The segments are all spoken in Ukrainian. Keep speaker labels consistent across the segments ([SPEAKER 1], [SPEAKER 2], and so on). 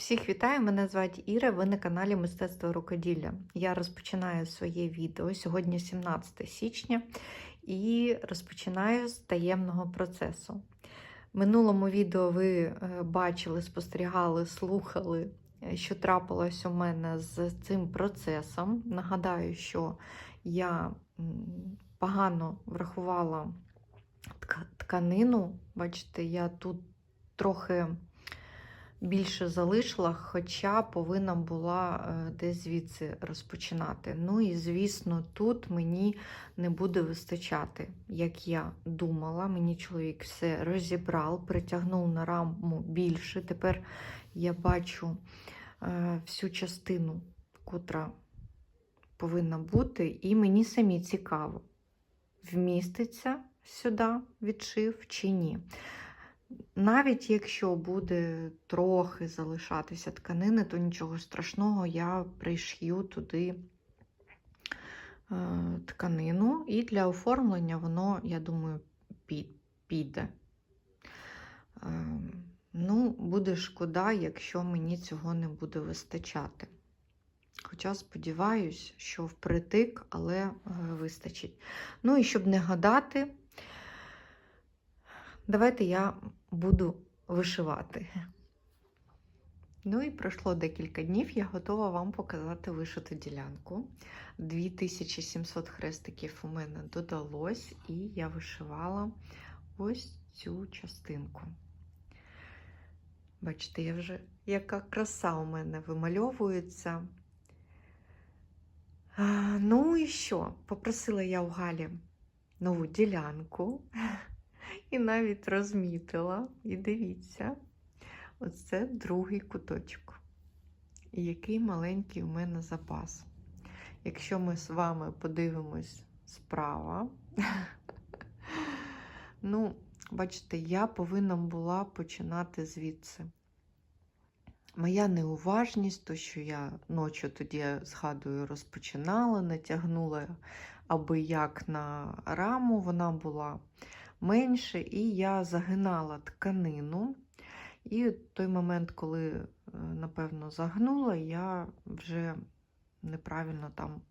[SPEAKER 1] Всіх вітаю! Мене звати Іра. Ви на каналі Мистецтво рукоділля. Я розпочинаю своє відео сьогодні 17 січня і розпочинаю з таємного процесу. В минулому відео ви е, бачили, спостерігали, слухали, е, що трапилось у мене з цим процесом. Нагадаю, що я погано врахувала тканину. Бачите, я тут трохи більше залишила, хоча повинна була е, десь звідси розпочинати. Ну і звісно, тут мені не буде вистачати, як я думала. Мені чоловік все розібрав, притягнув на раму більше. Тепер я бачу е, всю частину, котра повинна бути, і мені самі цікаво, вміститься сюди відшив чи ні. Навіть якщо буде трохи залишатися тканини, то нічого страшного, я пришью туди е, тканину, і для оформлення воно, я думаю, піде. Е, ну, буде шкода, якщо мені цього не буде вистачати. Хоча сподіваюсь, що впритик, але е, вистачить. Ну і щоб не гадати, давайте я буду вишивати. Ну і пройшло декілька днів, я готова вам показати вишиту ділянку. 2700 хрестиків у мене додалось, і я вишивала ось цю частинку. Бачите, я вже яка краса у мене вимальовується. Ну і що? Попросила я у Галі нову ділянку. І навіть розмітила. І дивіться, оце другий куточок. І який маленький у мене запас. Якщо ми з вами подивимось справа, ну, бачите, я повинна була починати звідси. Моя неуважність, то, що я ночі тоді, згадую, розпочинала, натягнула аби як на раму, вона була менше, і я загинала тканину. І той момент, коли, е, напевно, загнула, я вже неправильно там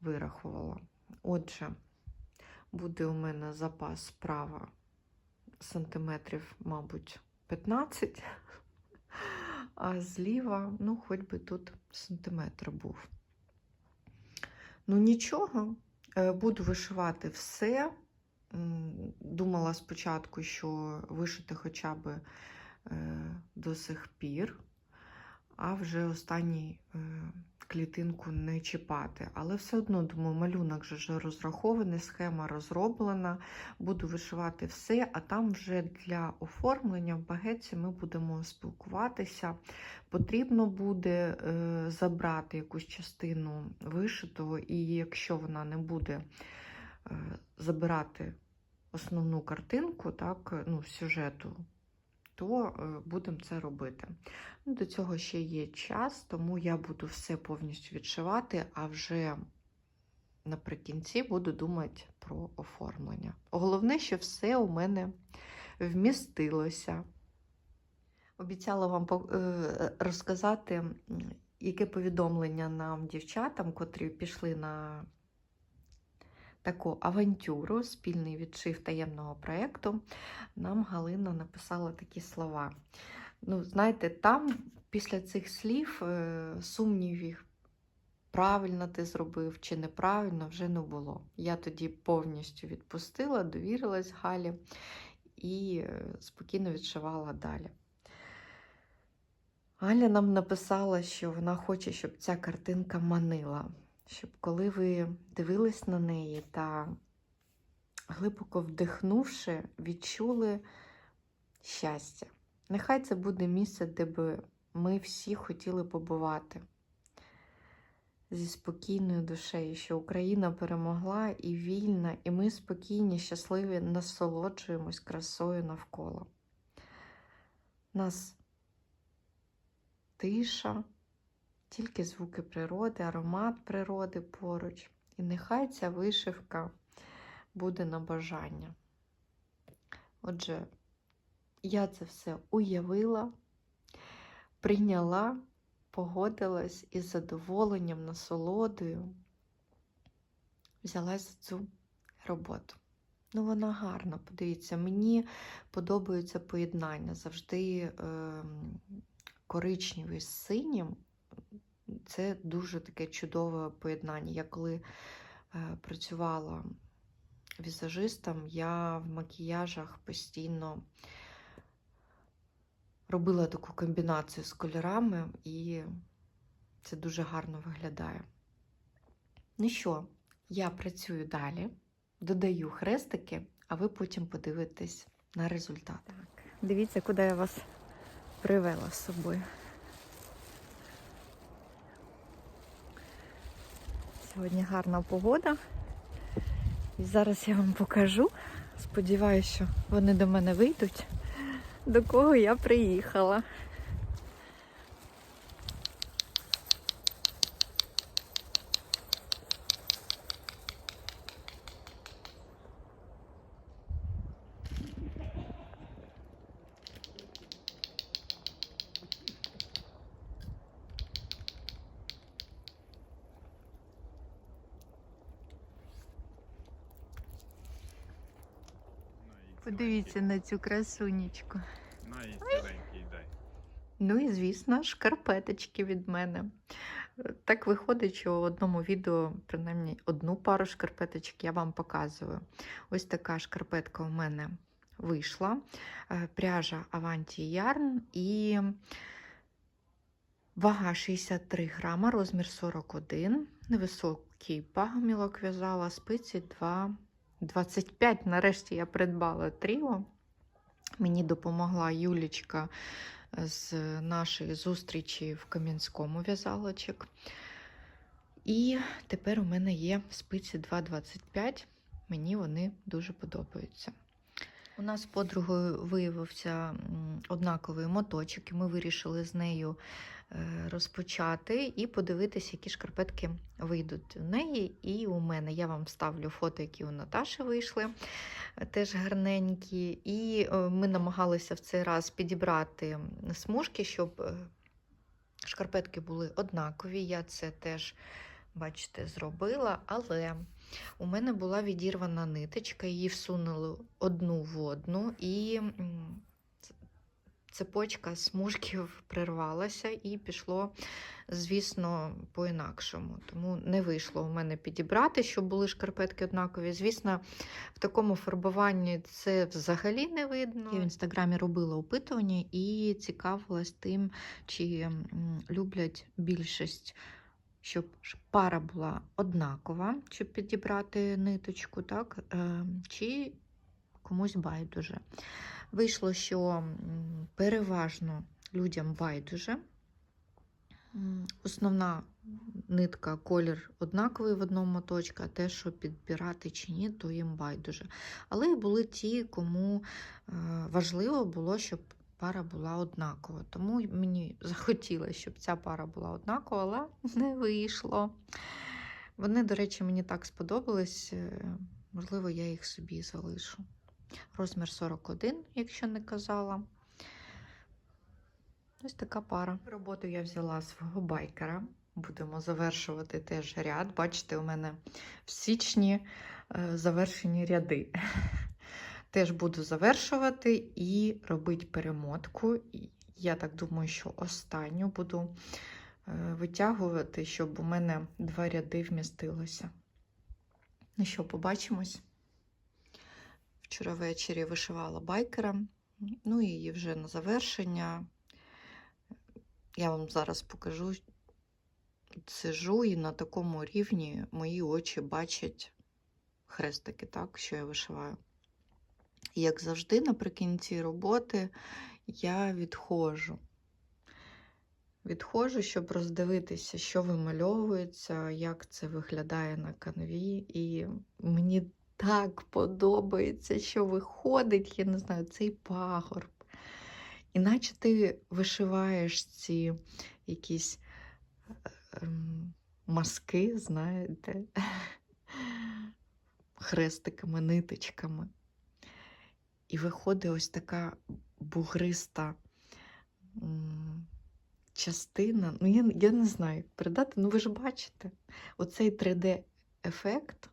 [SPEAKER 1] вирахувала. Отже, буде у мене запас справа сантиметрів, мабуть, 15, а зліва, ну, хоч би тут сантиметр був. Ну, нічого, е, буду вишивати все. Думала спочатку, що вишити хоча б е, до сих пір, а вже останній е, клітинку не чіпати. Але все одно, думаю, малюнок же ж розрахований, схема розроблена, буду вишивати все, а там вже для оформлення в багеті ми будемо спілкуватися. Потрібно буде е, забрати якусь частину вишитого, і якщо вона не буде забирати основну картинку, так, ну, сюжету, то е, будемо це робити. Ну, До цього ще є час, тому я буду все повністю відшивати, а вже наприкінці буду думати про оформлення. Головне, що все у мене вмістилося. Обіцяла вам е, розказати, яке повідомлення нам дівчатам, котрі пішли на таку авантюру, спільний відшив таємного проєкту, нам Галина написала такі слова. Ну, знаєте, там після цих слів е, сумнівів, правильно ти зробив чи неправильно, вже не було. Я тоді повністю відпустила, довірилась Галі і е, спокійно відшивала далі. Галя нам написала, що вона хоче, щоб ця картинка манила, щоб коли ви дивились на неї та глибоко вдихнувши, відчули щастя. Нехай це буде місце, де би ми всі хотіли побувати зі спокійною душею, що Україна перемогла і вільна, і ми спокійні, щасливі насолоджуємось красою навколо. Нас тиша, тільки звуки природи, аромат природи поруч. І нехай ця вишивка буде на бажання. Отже, я це все уявила, прийняла, погодилась із задоволенням, насолодою. Взялась за цю роботу. Ну, вона гарна, подивіться, мені подобається поєднання. Завжди е, коричневий з синім. Це дуже таке чудове поєднання. Я коли е, працювала візажистом, я в макіяжах постійно робила таку комбінацію з кольорами, і це дуже гарно виглядає. Ну що, я працюю далі, додаю хрестики, а ви потім подивитесь на результат. Дивіться, куди я вас привела з собою. Сьогодні гарна погода. І зараз я вам покажу. Сподіваюся, що вони до мене вийдуть, до кого я приїхала. Подивіться на цю красунечку.
[SPEAKER 2] На і ціленький дай.
[SPEAKER 1] Ну і, звісно, шкарпеточки від мене. Так виходить, що в одному відео, принаймні, одну пару шкарпеточок я вам показую. Ось така шкарпетка у мене вийшла. Е, Пряжа Avanti Yarn і вага 63 грама, розмір 41, невисокий пагомілок в'язала, спиці 2, 25. Нарешті я придбала тріо. Мені допомогла Юлічка з нашої зустрічі в Кам'янському в'язалочок. І тепер у мене є спиці 2,25. Мені вони дуже подобаються. У нас з подругою виявився однаковий моточок, і ми вирішили з нею розпочати і подивитися, які шкарпетки вийдуть у неї і у мене. Я вам вставлю фото, які у Наташі вийшли, е, теж гарненькі. І е, ми намагалися в цей раз підібрати смужки, щоб е, шкарпетки були однакові. Я це теж, бачите, зробила, але у мене була відірвана ниточка, її всунули одну в одну, і цепочка смужків прервалася і пішло, звісно, по-інакшому. Тому не вийшло у мене підібрати, щоб були шкарпетки однакові. Звісно, в такому фарбуванні це взагалі не видно. Я в інстаграмі робила опитування і цікавилась тим, чи люблять більшість щоб пара була однакова, щоб підібрати ниточку, так? е, чи комусь байдуже. Вийшло, що переважно людям байдуже. Основна нитка, колір однаковий в одному моточку, а те, що підбирати чи ні, то їм байдуже. Але були ті, кому е, важливо було, щоб пара була однакова. Тому мені захотілося, щоб ця пара була однакова, але не вийшло. Вони, до речі, мені так сподобались. е, Можливо, я їх собі залишу. Розмір 41, якщо не казала. Ось така пара. Роботу я взяла свого байкера. Будемо завершувати теж ряд. Бачите, у мене в січні е, завершені ряди. Теж буду завершувати і робити перемотку. Я так думаю, що останню буду е, витягувати, щоб у мене два ряди вмістилося. Ну що, побачимось. Вчора ввечері вишивала байкера, ну і вже на завершення. Я вам зараз покажу. Сижу і на такому рівні мої очі бачать хрестики, так, що я вишиваю. І, як завжди, наприкінці роботи я відходжу. Відходжу, щоб роздивитися, що вимальовується, як це виглядає на канві. І мені так подобається, що виходить, я не знаю, цей пагорб. Іначе ти вишиваєш ці якісь ем, маски, знаєте, хрестиками, ниточками. І виходить ось така бугриста частина, ну я, я не знаю, як передати, ну ви ж бачите, оцей 3D-ефект.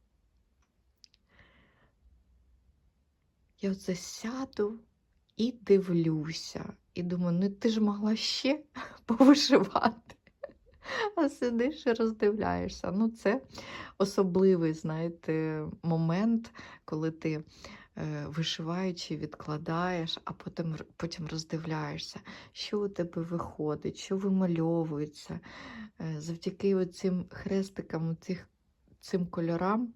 [SPEAKER 1] Я оце сяду і дивлюся. І думаю, ну ти ж могла ще повишивати. А сидиш і роздивляєшся. Ну, це особливий, знаєте, момент, коли ти е, вишиваючи, відкладаєш, а потім, потім роздивляєшся, що у тебе виходить, що вимальовується. Е, завдяки цим хрестикам, цих, цим кольорам,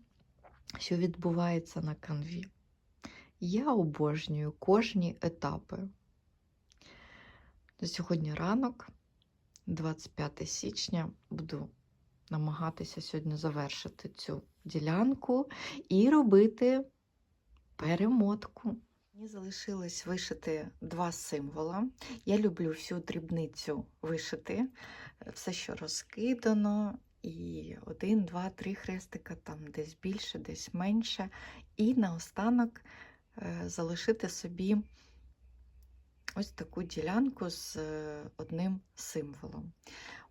[SPEAKER 1] що відбувається на канві. Я обожнюю кожні етапи. На сьогодні ранок, 25 січня, буду намагатися сьогодні завершити цю ділянку і робити перемотку. Мені залишилось вишити два символа. Я люблю всю дрібницю вишити, все, що розкидано, і один, два, три хрестика, там десь більше, десь менше. І наостанок залишити собі ось таку ділянку з е, одним символом.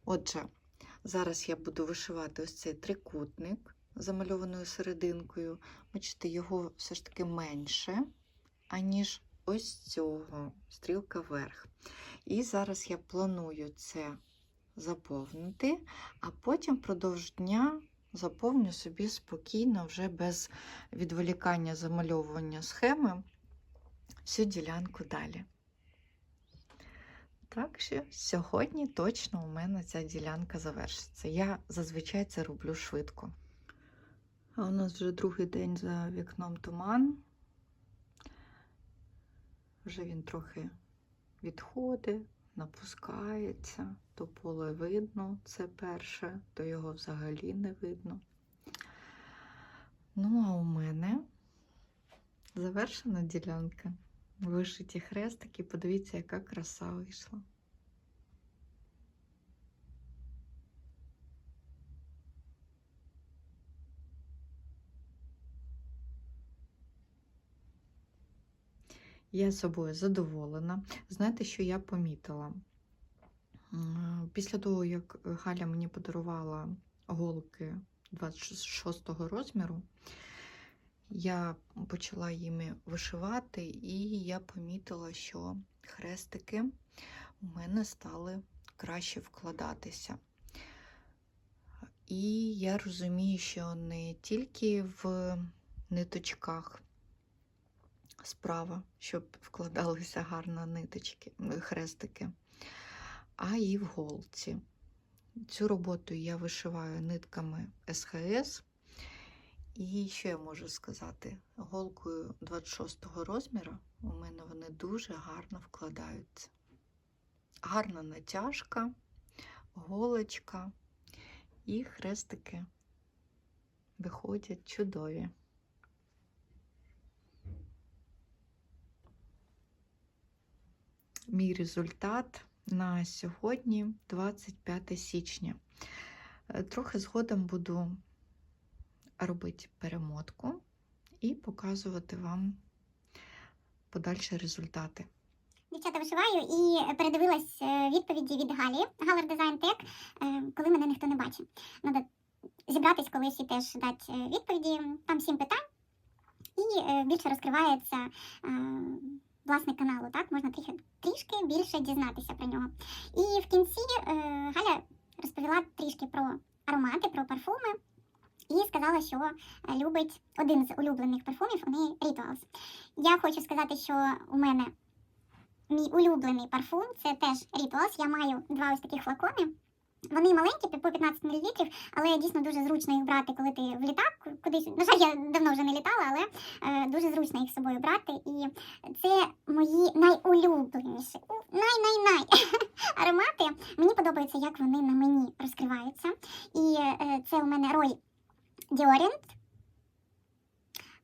[SPEAKER 1] Отже, зараз я буду вишивати ось цей трикутник замальованою серединкою. Бачите, його все ж таки менше, аніж ось цього, стрілка вверх. І зараз я планую це заповнити, а потім впродовж дня заповню собі спокійно, вже без відволікання замальовування схеми, всю ділянку далі. Так що сьогодні точно у мене ця ділянка завершиться. Я зазвичай це роблю швидко. А у нас вже другий день за вікном туман. Вже він трохи відходить, напускається, то поле видно, це перше, то його взагалі не видно. Ну, а у мене завершена ділянка. Вишиті хрестики, подивіться, яка краса вийшла. Я собою задоволена. Знаєте, що я помітила? Після того, як Галя мені подарувала голки 26 розміру, я почала їми вишивати, і я помітила, що хрестики у мене стали краще вкладатися. І я розумію, що не тільки в ниточках справа, щоб вкладалися гарно ниточки, хрестики, а і в голці. Цю роботу я вишиваю нитками СХС. І що я можу сказати? Голкою 26 розміру у мене вони дуже гарно вкладаються. Гарна натяжка, голочка і хрестики виходять чудові. Мій результат на сьогодні 25 січня. Е, Трохи згодом буду робити перемотку і показувати вам подальші результати.
[SPEAKER 3] Дівчата вишиваю і передивилась е, відповіді від Галі, Галер Дизайн Тек, коли мене ніхто не бачить. Надо зібратись колись і теж дати е, відповіді. Там сім питань, і більше розкривається власник каналу. Так можна трішки, трішки більше дізнатися про нього. І в кінці е, Галя розповіла трішки про аромати, про парфуми. І сказала, що е, любить один з улюблених парфумів у неї Rituals. Я хочу сказати, що у мене Мій улюблений парфум це теж Rituals. Я маю два ось таких флакони. Вони маленькі, по 15 мл, але дійсно дуже зручно їх брати, коли ти в літак кудись. На жаль, я давно вже не літала, але е, дуже зручно їх з собою брати. І це мої найулюбленіші, най-най-най аромати. Мені подобається, як вони на мені розкриваються. І е, це у мене Рой Діоріант.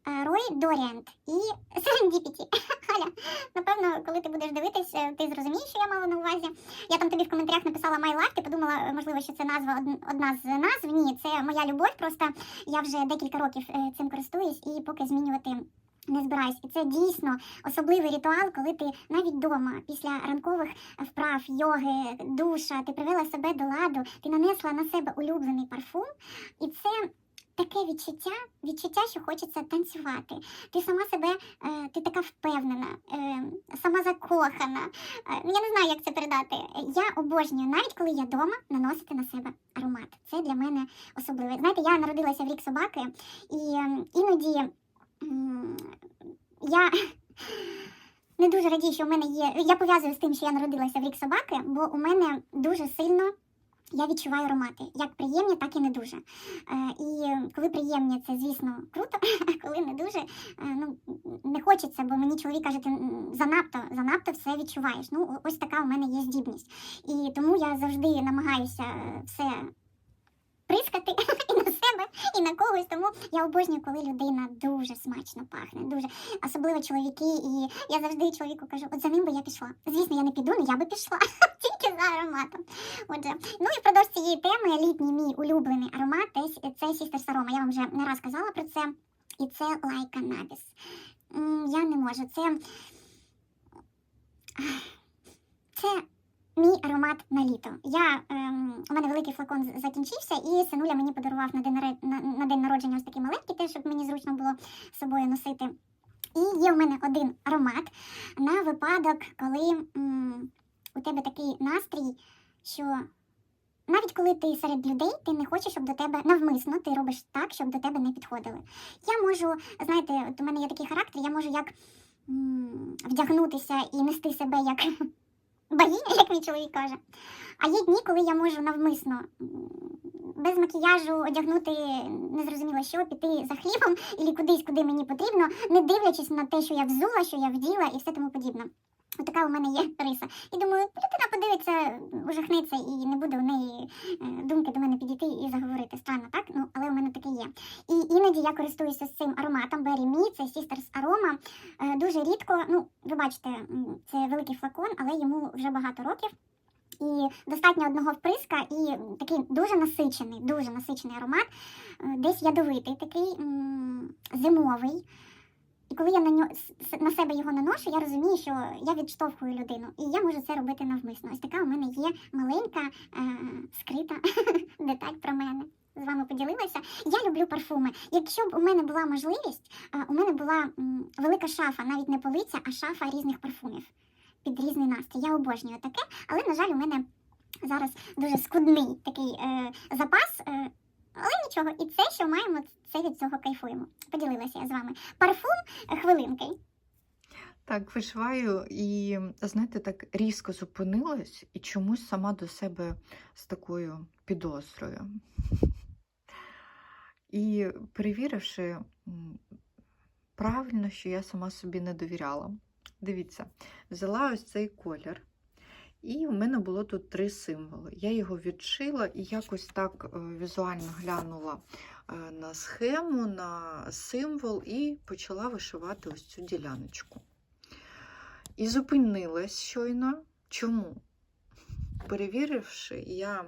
[SPEAKER 3] Рой Доріант і Serendipity. Галя, напевно, коли ти будеш дивитись, е, ти зрозумієш, що я мала на увазі. Я там тобі в коментарях написала My Life, ти подумала, е, можливо, що це назва одна з назв. Ні, це моя любов. Просто я вже декілька років е, цим користуюсь, і поки змінювати не збираюсь. І це дійсно особливий ритуал, коли ти навіть вдома, після ранкових вправ, йоги, душа, ти привела себе до ладу, ти нанесла на себе улюблений парфум, і це. Таке відчуття, відчуття, що хочеться танцювати. Ти сама себе, е, ти така впевнена, е, сама закохана. Е, ну, я не знаю, як це передати. Я обожнюю, навіть коли я вдома, наносити на себе аромат. Це для мене особливе. Знаєте, я народилася в рік собаки, і е, іноді я не дуже радію, що в мене є. Я пов'язую з тим, що я народилася в рік собаки, бо у мене дуже сильно. Я відчуваю аромати, як приємні, так і не дуже. Е, і коли приємні, це звісно круто, а коли не дуже, е, ну не хочеться, бо мені чоловік каже, ти занадто, занадто все відчуваєш. Ну, ось така у мене є здібність. І тому я завжди намагаюся е, все прискати і на себе, і на когось. Тому я обожнюю, коли людина дуже смачно пахне, дуже особливо чоловіки. І я завжди чоловіку кажу, от за ним би я пішла. Звісно, я не піду, але я би пішла тільки за ароматом. Отже, ну і впродовж цієї теми літній мій улюблений аромат це, Sisters Aroma. Я вам вже не раз казала про це. І це Cannabis. М, Я не можу. Це. Це мій аромат на літо. Я, ем, у мене великий флакон закінчився, і синуля мені подарував на день, на, на день народження ось такий маленький, теж, щоб мені зручно було з собою носити. І є у мене один аромат на випадок, коли м, у тебе такий настрій, що навіть коли ти серед людей, ти не хочеш, щоб до тебе навмисно ти робиш так, щоб до тебе не підходили. Я можу, знаєте, от у мене є такий характер, я можу як м, вдягнутися і нести себе як богиня, як мій чоловік каже. А є дні, коли я можу навмисно без макіяжу одягнути незрозуміло що, піти за хлібом і кудись, куди мені потрібно, не дивлячись на те, що я взула, що я вділа і все тому подібне. Отака у мене є риса. І думаю, людина подивиться, ужахнеться і не буде у неї е, думки до мене підійти і заговорити. Странно, так? Ну, але у мене таке є. І іноді я користуюся цим ароматом Berry Me, це Sisters Aroma. Е, Дуже рідко, ну, ви бачите, це великий флакон, але йому вже багато років. І достатньо одного вприска, і такий дуже насичений, дуже насичений аромат, е, десь ядовитий, такий зимовий. І коли я на нього на себе його наношу, я розумію, що я відштовхую людину, і я можу це робити навмисно. Ось така у мене є маленька е, скрита деталь про мене. З вами поділилася. Я люблю парфуми. Якщо б у мене була можливість, е, у мене була велика шафа, навіть не полиця, а шафа різних парфумів під різний настрій. Я обожнюю таке, але, на жаль, у мене зараз дуже скудний такий е, запас. Е, але нічого, і це, що маємо, це від цього кайфуємо. Поділилася я з вами. Парфум е, хвилинки.
[SPEAKER 1] Так, вишиваю і, знаєте, так різко зупинилась і чомусь сама до себе з такою підозрою. І перевіривши правильно, що я сама собі не довіряла. Дивіться, взяла ось цей колір, і в мене було тут три символи. Я його відшила і якось так е, візуально глянула е, на схему, на символ і почала вишивати ось цю діляночку. І зупинилась щойно. Чому? Перевіривши, я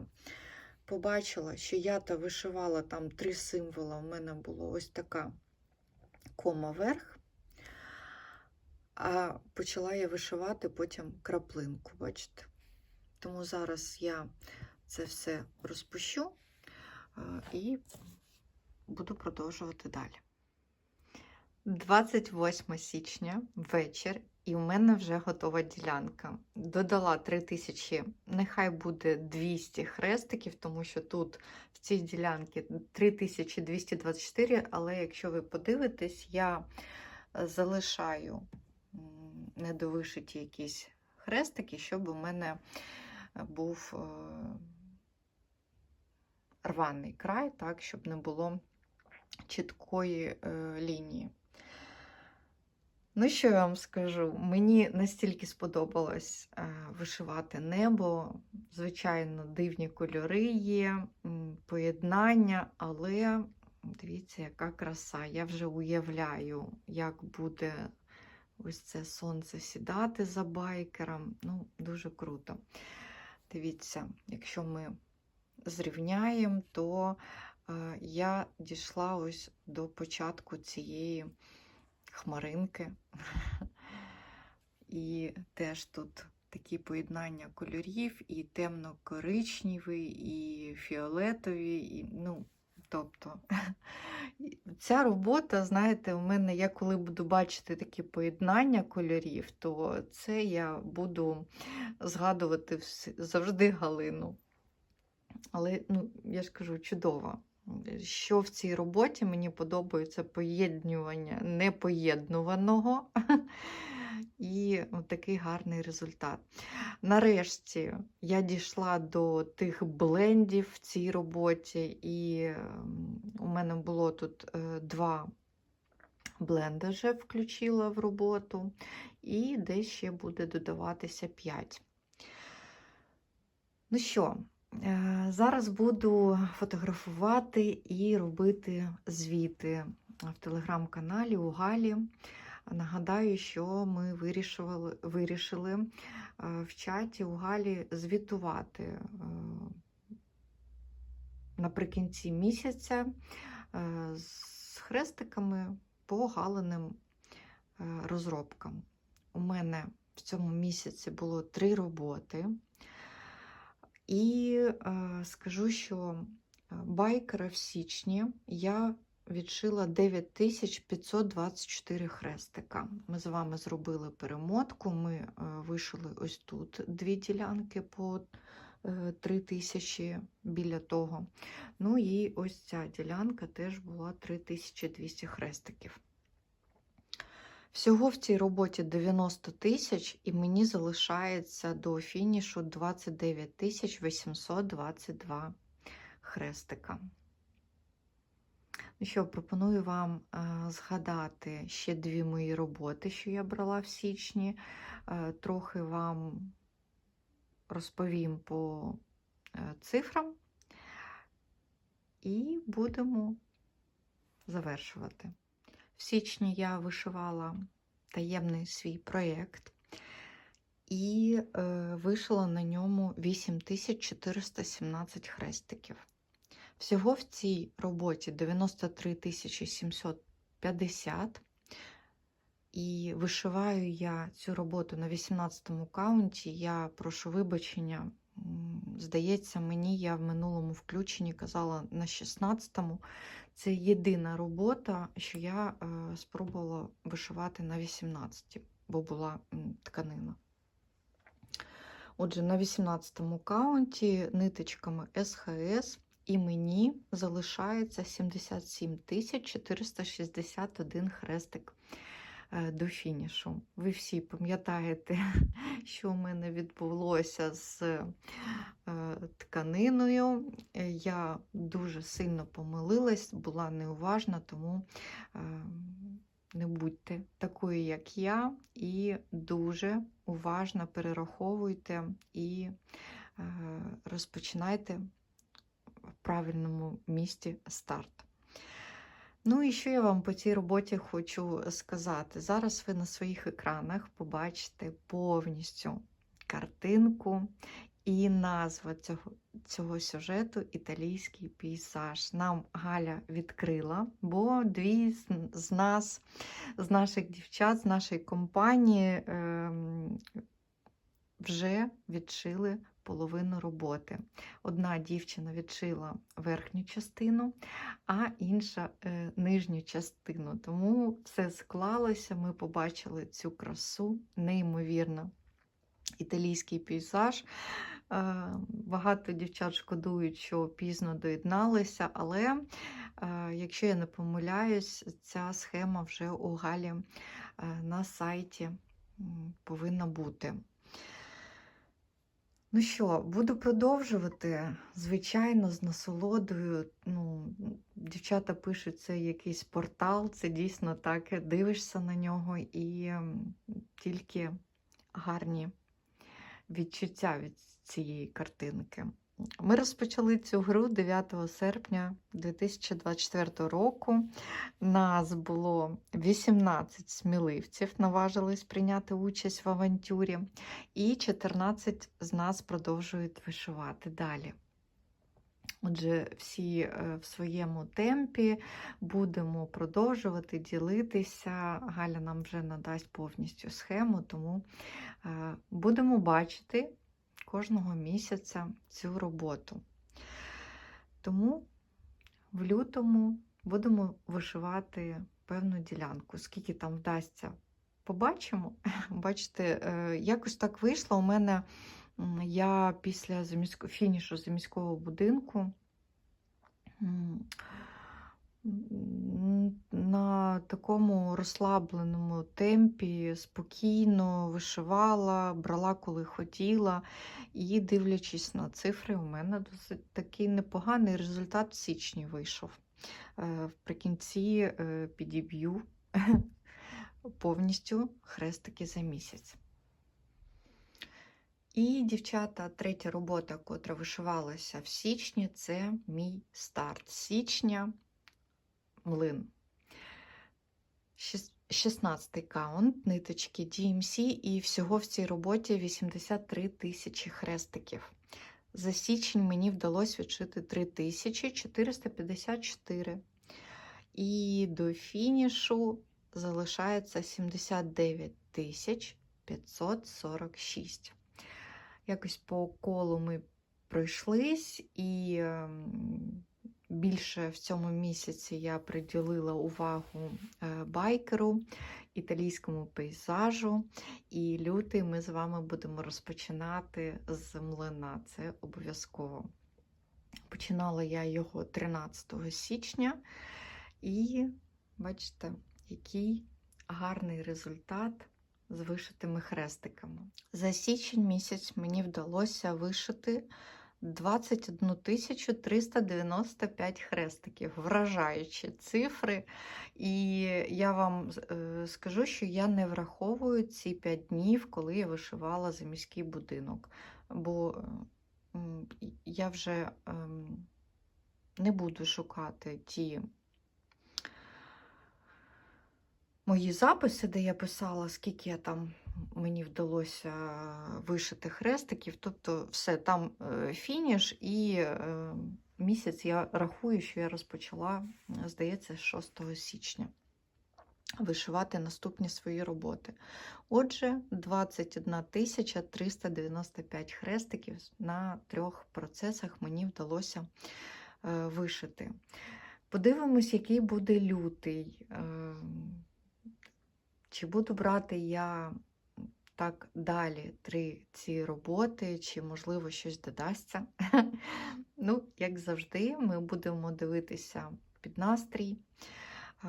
[SPEAKER 1] побачила, що я та вишивала там три символа. У мене було ось така кома верх, а почала я вишивати потім краплинку, бачите? Тому зараз я це все розпущу і буду продовжувати далі. 28 січня вечір, і в мене вже готова ділянка. Додала 3000, нехай буде 200 хрестиків, тому що тут в цій ділянці 3224, але якщо ви подивитесь, я е, залишаю недовишиті якісь хрестики, щоб у мене е, був е, рваний край, так, щоб не було чіткої е, лінії. Ну, що я вам скажу? Мені настільки сподобалось вишивати небо. Звичайно, дивні кольори є, поєднання, але дивіться, яка краса. Я вже уявляю, як буде ось це сонце сідати за байкером. Ну, дуже круто. Дивіться, якщо ми зрівняємо, то е, я дійшла ось до початку цієї хмаринки. І теж тут такі поєднання кольорів, і темно-коричневий, і фіолетові, і, ну, тобто, ця робота, знаєте, у мене, я коли буду бачити такі поєднання кольорів, то це я буду згадувати завжди Галину. Але, ну, я ж кажу, чудово. Що в цій роботі мені подобається поєднювання непоєднуваного і от такий гарний результат. Нарешті я дійшла до тих блендів в цій роботі, і ем, у мене було тут е, два бленди вже включила в роботу, і десь ще буде додаватися 5. Ну що, е, зараз буду фотографувати і робити звіти в телеграм-каналі у Галі. Нагадаю, що ми вирішували, вирішили е, в чаті у Галі звітувати е, наприкінці місяця е, з хрестиками по галеним розробкам. У мене в цьому місяці було три роботи. І скажу, що байкера в січні я відшила 9524 хрестика. Ми з вами зробили перемотку. Ми е, вишили ось тут дві ділянки по е, 3000 біля того. Ну і ось ця ділянка теж була 3200 хрестиків. Всього в цій роботі 90 тисяч, і мені залишається до фінішу 29 тисяч 822 хрестика. Ну що, пропоную вам згадати ще дві мої роботи, що я брала в січні. Е, трохи вам розповім по е, цифрам і будемо завершувати. В січні я вишивала таємний свій проєкт і е, вишила на ньому 8417 хрестиків. Всього в цій роботі 93 750. І вишиваю я цю роботу на 18-му каунті. Я прошу вибачення. Здається, мені я в минулому включенні казала на 16-му. Це єдина робота, що я е, спробувала вишивати на 18, бо була тканина. Отже, на 18-му каунті ниточками СХС і мені залишається 77 461 хрестик е, до фінішу. Ви всі пам'ятаєте, що у мене відбулося з е, тканиною. Я дуже сильно помилилась, була неуважна, тому е, не будьте такою, як я, і дуже уважно перераховуйте і розпочинайте в правильному місці старт. Ну і що я вам по цій роботі хочу сказати? Зараз ви на своїх екранах побачите повністю картинку і назва цього, цього сюжету італійський пейзаж. Нам Галя відкрила, бо дві з, нас, з наших дівчат, з нашої компанії ем, вже відшили половину роботи. Одна дівчина відшила верхню частину, а інша е, нижню частину. Тому все склалося, ми побачили цю красу, неймовірно. Італійський пейзаж. Е, Багато дівчат шкодують, що пізно доєдналися, але, е, якщо я не помиляюсь, ця схема вже у Галі е, на сайті повинна бути. Ну що, буду продовжувати. Звичайно, з насолодою. Ну, дівчата пишуть, це якийсь портал, це дійсно так. Дивишся на нього і тільки гарні відчуття від цієї картинки. Ми розпочали цю гру 9 серпня 2024 року. Нас було 18 сміливців, наважились прийняти участь в авантюрі, і 14 з нас продовжують вишивати далі. Отже, всі е, в своєму темпі будемо продовжувати ділитися. Галя нам вже надасть повністю схему, тому е, будемо бачити кожного місяця цю роботу. Тому в лютому будемо вишивати певну ділянку. Скільки там вдасться, побачимо. Бачите, е, якось так вийшло. У мене я після фінішу заміського будинку на такому розслабленому темпі спокійно вишивала, брала, коли хотіла. І дивлячись на цифри, у мене досить такий непоганий результат в січні вийшов. Е, Вприкінці е, підіб'ю повністю хрестики за місяць. І, дівчата, третя робота, котра вишивалася в січні, це мій старт січня млин. 16 каунт, ниточки DMC, і всього в цій роботі 83 тисячі хрестиків. За січень мені вдалося відшити 3454. І до фінішу залишається 79 тисяч 546. Якось по колу ми пройшлись, і більше в цьому місяці я приділила увагу е, байкеру, італійському пейзажу. І лютий ми з вами будемо розпочинати з млина. Це обов'язково. Починала я його 13 січня, і бачите, який гарний результат з вишитими хрестиками. За січень місяць мені вдалося вишити 21 395 хрестиків, вражаючі цифри. І я вам е, скажу, що я не враховую ці 5 днів, коли я вишивала за міський будинок. Бо я вже ем, не буду шукати ті мої записи, де я писала, скільки я там мені вдалося вишити хрестиків. Тобто, все, там е, фініш, і е, місяць я рахую, що я розпочала, здається, 6 січня. Вишивати наступні свої роботи. Отже, 21 395 хрестиків на трьох процесах мені вдалося е, вишити. Подивимось, який буде лютий. Е, чи буду брати я так далі три ці роботи, чи, можливо, щось додасться. ну, як завжди, ми будемо дивитися під настрій. Е,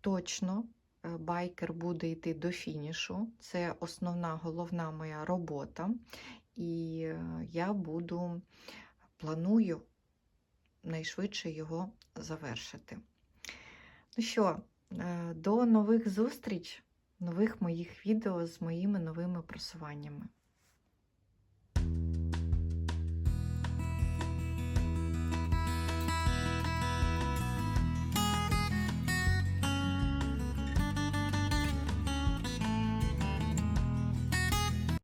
[SPEAKER 1] Точно е, байкер буде йти до фінішу. Це основна головна моя робота. І е, я буду планую найшвидше його завершити. Ну що, до нових зустріч, нових моїх відео з моїми новими просуваннями.